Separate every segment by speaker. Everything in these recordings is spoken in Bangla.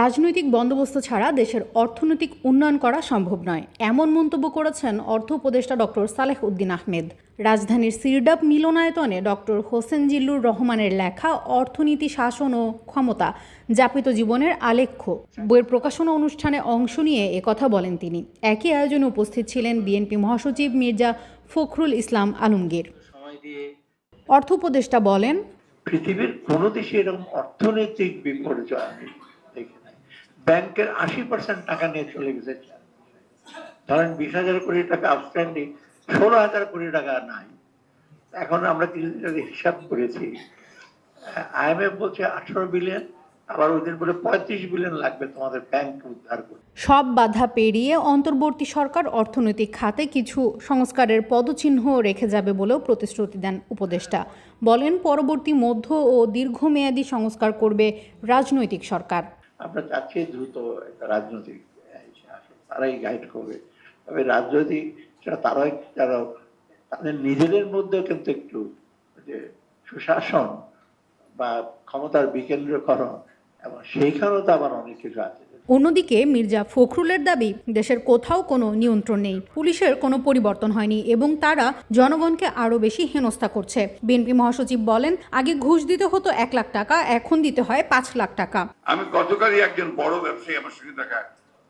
Speaker 1: রাজনৈতিক বন্দোবস্ত ছাড়া দেশের অর্থনৈতিক উন্নয়ন করা সম্ভব নয়। এমন মন্তব্য করেছেন অর্থ উপদেষ্টা ডক্টর সালেহ উদ্দিন আহমেদ। রাজধানীর সিরডাপ মিলনায়তনে ডক্টর হোসেন জিল্লুর রহমানের লেখা অর্থনীতি শাসন ও ক্ষমতা যাপিত জীবনের আলেখ্য বইয়ের প্রকাশনা অনুষ্ঠানে অংশ নিয়ে একথা বলেন তিনি। একই আয়োজনে উপস্থিত ছিলেন বিএনপি মহাসচিব মির্জা ফখরুল ইসলাম আলমগীর। অর্থ উপদেষ্টা বলেন
Speaker 2: পৃথিবীর কোনো দেশে এরকম অর্থনৈতিক বিপর্যয়। ব্যাংকের আশি পার্সেন্ট টাকা নিয়ে চলে গেছে। ধরেন বিশ হাজার কোটি টাকা আউটস্ট্যান্ডিং ষোলো হাজার কোটি টাকা নাই। এখন আমরা কিছুদিন হিসাব করেছি। আইএমএফ বলছে আঠারো বিলিয়ন আবার ওই দিন বলে পঁয়ত্রিশ বিলিয়ন লাগবে তোমাদের ব্যাংক উদ্ধার করতে।
Speaker 1: সব বাধা পেরিয়ে অন্তর্বর্তী সরকার অর্থনৈতিক খাতে কিছু সংস্কারের পদচিহ্ন রেখে যাবে বলেও প্রতিশ্রুতি দেন উপদেষ্টা। বলেন, পরবর্তী মধ্য ও দীর্ঘমেয়াদী সংস্কার করবে রাজনৈতিক সরকার।
Speaker 2: আমরা চাচ্ছি দ্রুত একটা রাজনৈতিক। তারাই গাইড করবে তবে রাজনৈতিক সেটা তারাই যারা, তাদের নিজেদের মধ্যে কিন্তু একটু যে সুশাসন বা ক্ষমতার বিকেন্দ্রকরণ এবং সেইখানেও তো আবার অনেক কিছু আছে
Speaker 1: অন্যদিকে মির্জা ফখরুলের দাবি, দেশের কোথাও কোনো নিয়ন্ত্রণ নেই, পুলিশের কোনো পরিবর্তন হয়নি এবং তারা জনগণকে আরও বেশি হেনস্থা করছে। বিএনপি মহাসচিব বলেন, আগে ঘুষ দিতে হতো এক লাখ টাকা, এখন দিতে হয় পাঁচ লাখ টাকা।
Speaker 3: আমি গতকালই একজন বড় ব্যবসায়ী আমার সঙ্গে দেখা,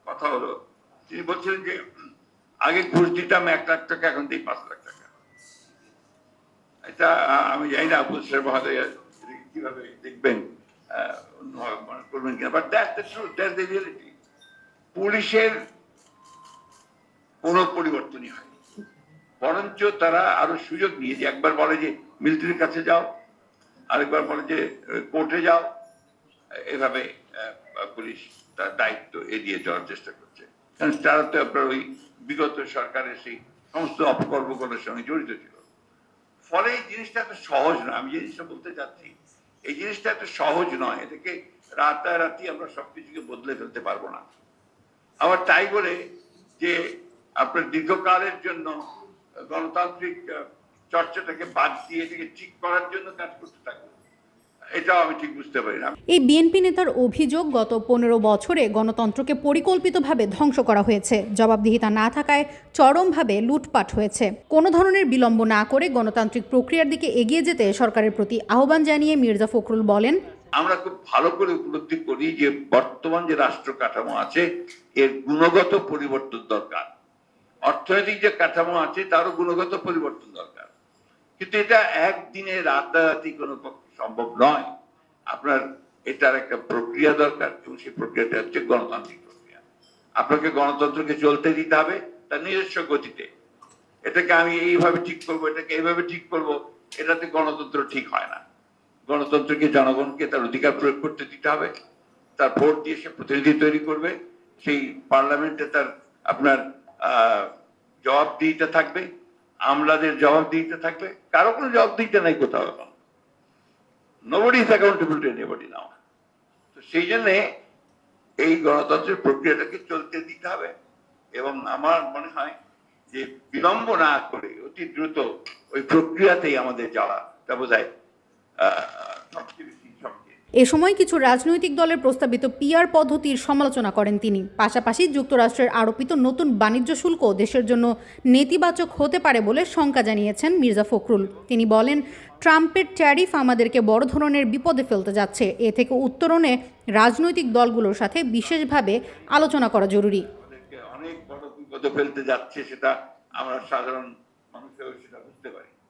Speaker 3: কথা হলো। তিনি বলছিলেন যে, আগে ঘুষ দিতাম এক লাখ টাকা, এখন দিই পাঁচ লাখ টাকা। এটা আমি জানি না সাহেব মহোদয় কীভাবে দেখবেন? করবেন কিনা but that the truth that the reality পুলিশের কোনো পরিবর্তনই হয়নি বরঞ্চ তারা আরও সুযোগ নিয়ে যে একবার বলে যে মিলিটারির কাছে যাও, আরেকবার বলে যে কোর্টে যাও, এভাবে পুলিশ তার দায়িত্ব এড়িয়ে যাওয়ার চেষ্টা করছে। কারণ তারা তো আপনার ওই বিগত সরকারের সেই সমস্ত অপকর্মগুলোর সঙ্গে জড়িত ছিল। ফলে এই জিনিসটা এত সহজ নয় আমি জিনিসটা বলতে চাচ্ছি এই জিনিসটা এত সহজ নয়। এটাকে রাতারাতি আমরা সবকিছুকে বদলে ফেলতে পারব না। আবার তাই বলে যে আপনার দীর্ঘকালের জন্য গণতান্ত্রিক চর্চাটাকে বাদ দিয়ে এটাকে ঠিক করার জন্য কাজ করতে থাকব। এটাও আমি ঠিক বুঝতে পারি না।
Speaker 1: এই বিএনপি নেতার অভিযোগ গত পনেরো বছরে গণতন্ত্রকে পরিকল্পিতভাবে ধ্বংস করা হয়েছে। জবাবদিহিতা না থাকায় চরমভাবে লুটপাট হয়েছে। কোনো ধরনের বিলম্ব না করে গণতান্ত্রিক প্রক্রিয়ার দিকে এগিয়ে যেতে সরকারের প্রতি আহ্বান জানিয়ে মির্জা ফখরুল বলেন
Speaker 3: আমরা খুব ভালো করে উপলব্ধি করি যে বর্তমান যে রাষ্ট্র কাঠামো আছে এর গুণগত পরিবর্তন দরকার। অর্থনৈতিক যে কাঠামো আছে তারও গুণগত পরিবর্তন দরকার। কিন্তু এটা একদিনে রাতারাতি কোনো সম্ভব নয়। আপনার এটার একটা প্রক্রিয়া দরকার এবং সেই প্রক্রিয়াটা হচ্ছে গণতান্ত্রিক প্রক্রিয়া। আপনাকে গণতন্ত্রকে চলতে দিতে হবে তার নিজস্ব গতিতে। এটাকে আমি এইভাবে ঠিক করব এটাকে এইভাবে ঠিক করব এটাতে গণতন্ত্র ঠিক হয় না। গণতন্ত্রকে জনগণকে তার অধিকার প্রয়োগ করতে দিতে হবে। তার ভোট দিয়ে সে প্রতিনিধি তৈরি করবে। সেই পার্লামেন্টে তার আপনার আহ, জবাবদিহিতা থাকবে। আমলাদের জবাব জবাবদিহিতা থাকবে। কারও কোনো জবাবদিহিতা নাই কোথাও এখন। Nobody is accountable to anybody now তো সেই জন্যে এই গণতন্ত্রের প্রক্রিয়াটাকে চলতে দিতে হবে। এবং আমার মনে হয় যে বিলম্ব না করে অতি দ্রুত ওই প্রক্রিয়াতেই আমাদের যাওয়া। তা বোঝায় সবচেয়ে বেশি সবচেয়ে
Speaker 1: এ সময় কিছু রাজনৈতিক দলের প্রস্তাবিত পিআর পদ্ধতির সমালোচনা করেন তিনি। পাশাপাশি যুক্তরাষ্ট্রের আরোপিত নতুন বাণিজ্য শুল্ক দেশের জন্য নেতিবাচক হতে পারে বলে শঙ্কা জানিয়েছেন মির্জা ফখরুল। তিনি বলেন, ট্রাম্পের ট্যারিফ আমাদেরকে বড় ধরনের বিপদে ফেলতে যাচ্ছে। এ থেকে উত্তরণে রাজনৈতিক দলগুলোর সাথে বিশেষভাবে আলোচনা করা জরুরি।
Speaker 3: অনেক বড় বিপদে ফেলতে যাচ্ছে সেটা আমরা সাধারণ মানুষের সেটা বুঝতে পারি।